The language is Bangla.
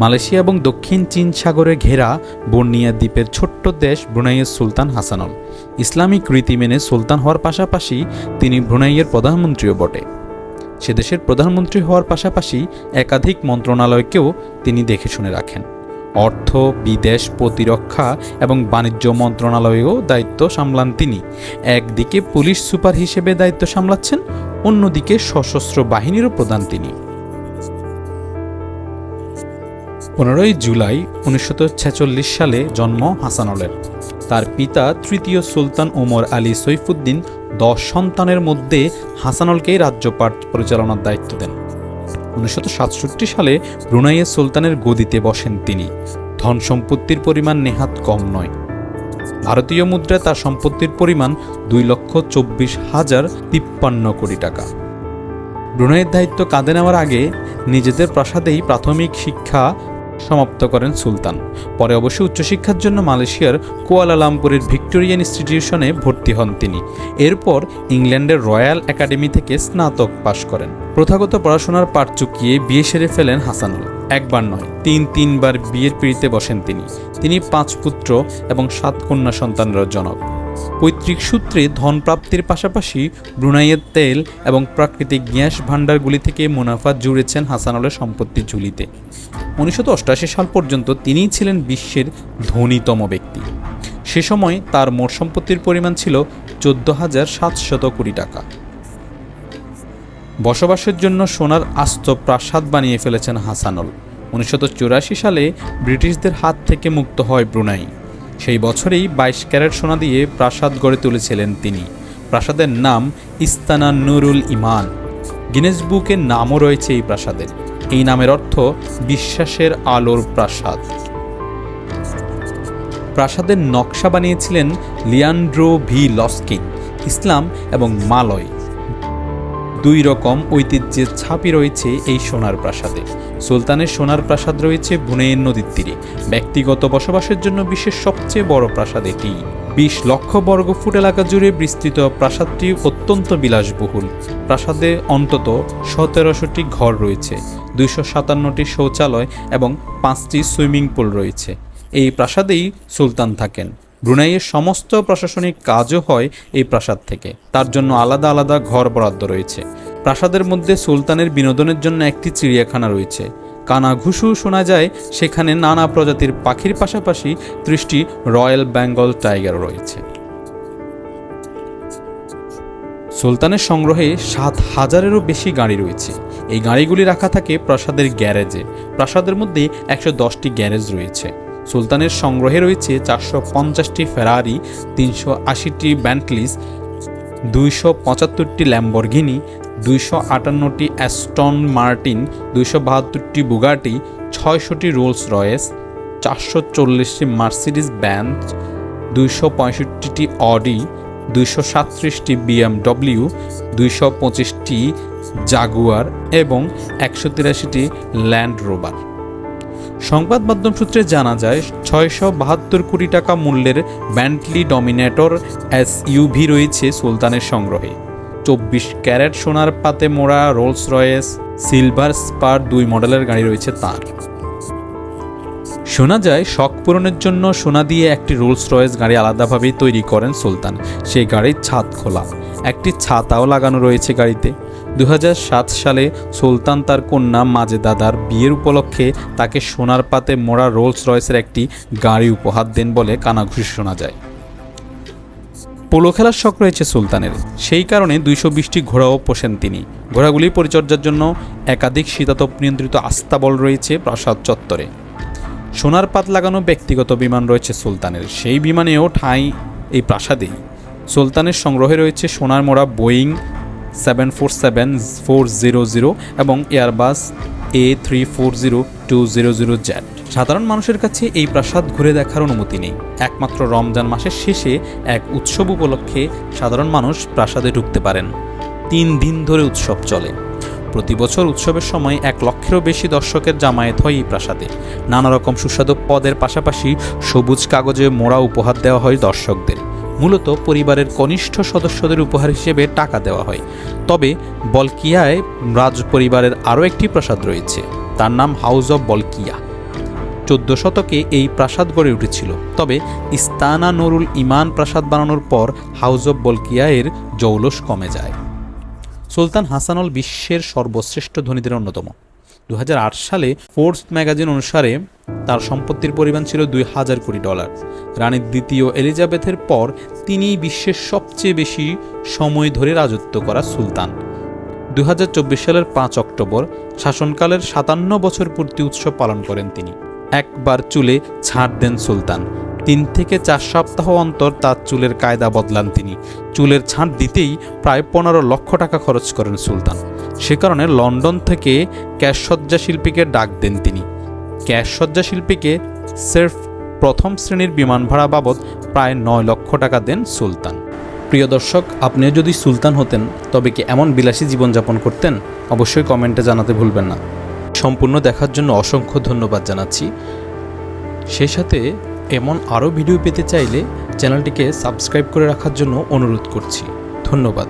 মালয়েশিয়া এবং দক্ষিণ চীন সাগরে ঘেরা বর্নিয়া দ্বীপের ছোট্ট দেশ ব্রুনাইয়ের সুলতান হাসানল ইসলামিক রীতি মেনে সুলতান হওয়ার পাশাপাশি তিনি ব্রুনাইয়ের প্রধানমন্ত্রীও বটে। সে দেশের প্রধানমন্ত্রী হওয়ার পাশাপাশি একাধিক মন্ত্রণালয়কেও তিনি দেখে শুনে রাখেন। অর্থ, বিদেশ, প্রতিরক্ষা এবং বাণিজ্য মন্ত্রণালয়েও দায়িত্ব সামলান তিনি। একদিকে পুলিশ সুপার হিসেবে দায়িত্ব সামলাচ্ছেন, অন্যদিকে সশস্ত্র বাহিনীরও প্রধান তিনি। পনেরোই জুলাই উনিশশো ছেচল্লিশ সালে জন্ম হাসানলের। তার পিতা তৃতীয় সুলতান ওমর আলী সৈফুদ্দিন দশ সন্তানের মধ্যে হাসানলকেই রাজ্যপাট পরিচালনার দায়িত্ব দেন। উনিশশো সাতষট্টি সালে ব্রুনাইয়ের সুলতানের গদিতে বসেন তিনি। ধন সম্পত্তির পরিমাণ নেহাত কম নয়। ভারতীয় মুদ্রায় তার সম্পত্তির পরিমাণ দুই লক্ষ চব্বিশ হাজার তিপ্পান্ন কোটি টাকা। ব্রুনাইয়ের দায়িত্ব কাঁধে নেওয়ার আগে নিজেদের প্রাসাদেই প্রাথমিক শিক্ষা সমাপ্ত করেন সুলতান। পরে অবশ্য উচ্চশিক্ষার জন্য মালয়েশিয়ার কুয়ালালামপুরের ভিক্টোরিয়া ইনস্টিটিউশনে ভর্তি হন তিনি। এরপর ইংল্যান্ডের রয়্যাল একাডেমি থেকে স্নাতক পাশ করেন। প্রথাগত পড়াশোনার পাঠ চুকিয়ে বিয়ে সেরে ফেলেন হাসানুল। একবার নয়, তিন তিনবার বিয়ের পিড়িতে বসেন তিনি। তিনি পাঁচ পুত্র এবং সাত কন্যা সন্তানের জনক। পৈতৃক সূত্রে ধন প্রাপ্তির পাশাপাশি ব্রুনাইয়ের তেল এবং প্রাকৃতিক গ্যাস ভাণ্ডারগুলি থেকে মুনাফা জুড়েছেন হাসানুলের সম্পত্তির ঝুলিতে। উনিশশো সাল পর্যন্ত তিনিই ছিলেন বিশ্বের ধনীতম ব্যক্তি। সে সময় তার মোট সম্পত্তির পরিমাণ ছিল চোদ্দ হাজার সাতশত কোটি টাকা। বসবাসের জন্য সোনার আস্ত প্রাসাদ বানিয়ে ফেলেছেন হাসানল উনিশশো চুরাশি সালে ব্রিটিশদের হাত থেকে মুক্ত হয় ব্রুনাই। সেই বছরেই বাইশ ক্যারেট সোনা দিয়ে প্রাসাদ গড়ে তুলেছিলেন তিনি। প্রাসাদের নাম ইস্তানা নুরুল ইমান। গিনেস বুকের নামও রয়েছে এই প্রাসাদের এই নামের অর্থ বিশ্বাসের আলোর প্রাসাদ। প্রাসাদের নকশা বানিয়েছিলেন লিয়ান্ড্রো ভি লস্কিন, ইসলাম এবং মালয়। দুই রকম ঐতিহ্যের ছাপি রয়েছে এই সোনার প্রাসাদে। সুলতানের সোনার প্রাসাদ রয়েছে বুনেইন নদীর তীরে। ব্যক্তিগত বসবাসের জন্য বিশ্বের সবচেয়ে বড় প্রাসাদ এটি। বিশ লক্ষ বর্গফুট এলাকা জুড়ে বিস্তৃত প্রাসাদটি অত্যন্ত বিলাসবহুল। প্রাসাদে অন্তত সতেরোশোটি ঘর রয়েছে, দুইশো সাতান্নটি শৌচালয় এবং পাঁচটি সুইমিং পুল রয়েছে। এই প্রাসাদেই সুলতান থাকেন। ব্রুনাইয়ের সমস্ত প্রশাসনিক কাজও হয় এই প্রাসাদ থেকে। তার জন্য আলাদা আলাদা ঘর বরাদ্দ রয়েছে। প্রাসাদের মধ্যে সুলতানের বিনোদনের জন্য একটি চিড়িয়াখানা রয়েছে। কানাঘুষু শোনা যায়, সেখানে নানা প্রজাতির পাখির পাশাপাশি ত্রিশটি রয়্যাল বেঙ্গল টাইগারও রয়েছে। সুলতানের সংগ্রহে সাত হাজারেরও বেশি গাড়ি রয়েছে। এই গাড়িগুলি রাখা থাকে প্রাসাদের গ্যারেজে। প্রাসাদের মধ্যে একশো দশটি গ্যারেজ রয়েছে। সুলতানের সংগ্রহে রয়েছে চারশো পঞ্চাশটি ফেরারি, তিনশো আশিটি ব্যান্টলিস, দুইশো পঁচাত্তরটি ল্যাম্বরঘিনি দুইশো আটান্নটি অ্যাস্টন মার্টিন, দুইশো বাহাত্তরটি বুগাটি, ছয়শোটি রোলস রয়েস, চারশো চল্লিশটি মার্সিডিস ব্যান্ড, দুইশো পঁয়ষট্টিটি অডি, দুইশো সাতত্রিশটি বিএমডব্লিউ, দুইশো পঁচিশটি জাগুয়ার এবং একশো তিরাশিটি ল্যান্ড রোভার। সংবাদ মাধ্যম সূত্রে জানা যায়, ছয়শো বাহাত্তর কোটি টাকা মূল্যের ব্যান্টলি ডমিনেটর এস ইউভি রয়েছে সুলতানের সংগ্রহে। চব্বিশ ক্যারেট সোনার পাতে মোড়া রোলস রয়েস সিলভার স্পার দুই মডেলের গাড়ি রয়েছে তার। শোনা যায়, শখ পূরণের জন্য সোনা দিয়ে একটি রোলস রয়েস গাড়ি আলাদাভাবেই তৈরি করেন সুলতান। সেই গাড়ির ছাদ খোলা। একটি ছাতাও লাগানো রয়েছে গাড়িতে। দু হাজার সাত সালে সুলতান তার কন্যা মাজেদাদার বিয়ের উপলক্ষে তাকে সোনার পাতে মোড়া রোলস রয়েসের একটি গাড়ি উপহার দেন বলে কানাঘুষি শোনা যায়। পোলো খেলার শখ রয়েছে সুলতানের। সেই কারণে দুইশো বিশটি ঘোড়াও পোষেন তিনি। ঘোড়াগুলির পরিচর্যার জন্য একাধিক শীতাতপ নিয়ন্ত্রিত আস্তাবল রয়েছে প্রাসাদ চত্বরে। সোনার পাত লাগানো ব্যক্তিগত বিমান রয়েছে সুলতানের। সেই বিমানেও ঠাঁই এই প্রাসাদেই। সুলতানের সংগ্রহে রয়েছে সোনার মোড়া Boeing seven four seven four zero zero এবং Airbus A three four zero two zero zero Z সাধারণ মানুষের কাছে এই প্রাসাদ ঘুরে দেখার অনুমতি নেই। একমাত্র রমজান মাসের শেষে এক উৎসব উপলক্ষে সাধারণ মানুষ প্রাসাদে ঢুকতে পারেন। তিন দিন ধরে উৎসব চলে। প্রতি বছর উৎসবের সময় এক লক্ষেরও বেশি দর্শকের জামায়াত হয় এই প্রাসাদে। নানা রকম সুস্বাদু পদের পাশাপাশি সবুজ কাগজে মোড়া উপহার দেওয়া হয় দর্শকদের। মূলত পরিবারের কনিষ্ঠ সদস্যদের উপহার হিসেবে টাকা দেওয়া হয়। তবে বলকিয়ায় রাজ পরিবারের আরও একটি প্রাসাদ রয়েছে। তার নাম হাউস অব বলকিয়া। চোদ্দ শতকে এই প্রাসাদ গড়ে উঠেছিল। তবে ইস্তানা নুরুল ইমান প্রাসাদ বানানোর পর হাউস অব বলকিয়ায়ের জৌলস কমে যায়। সুলতান হাসানুল বিশ্বের সর্বশ্রেষ্ঠ ধনীদের অন্যতম। দু হাজার আট সালে ফোর্বস ম্যাগাজিন অনুসারে তার সম্পত্তির পরিমাণ ছিল দুই হাজার কোটি ডলার। রানী দ্বিতীয় এলিজাবেথের পর তিনিই বিশ্বের সবচেয়ে বেশি সময় ধরে রাজত্ব করা সুলতান। দুই হাজার চব্বিশ সালের পাঁচ অক্টোবর শাসনকালের সাতান্ন বছর পূর্তি উৎসব পালন করেন তিনি। একবার চুলে ছাড় দেন সুলতান। তিন থেকে চার সপ্তাহ অন্তর তার চুলের কায়দা বদলান তিনি। চুলের ছাঁট দিতেই প্রায় পনেরো লক্ষ টাকা খরচ করেন সুলতান। সে কারণে লন্ডন থেকে ক্যাশসজ্জা শিল্পীকে ডাক দেন তিনি। ক্যাশসজ্জা শিল্পীকে সের্ফ প্রথম শ্রেণির বিমান ভাড়া বাবদ প্রায় নয় লক্ষ টাকা দেন সুলতান। প্রিয় দর্শক আপনিও যদি সুলতান হতেন, তবে কি এমন বিলাসী জীবনযাপন করতেন? অবশ্যই কমেন্টে জানাতে ভুলবেন না। সম্পূর্ণ দেখার জন্য অসংখ্য ধন্যবাদ জানাচ্ছি। সেই সাথে এমন আরও ভিডিও পেতে চাইলে চ্যানেলটিকে সাবস্ক্রাইব করে রাখার জন্য অনুরোধ করছি। ধন্যবাদ।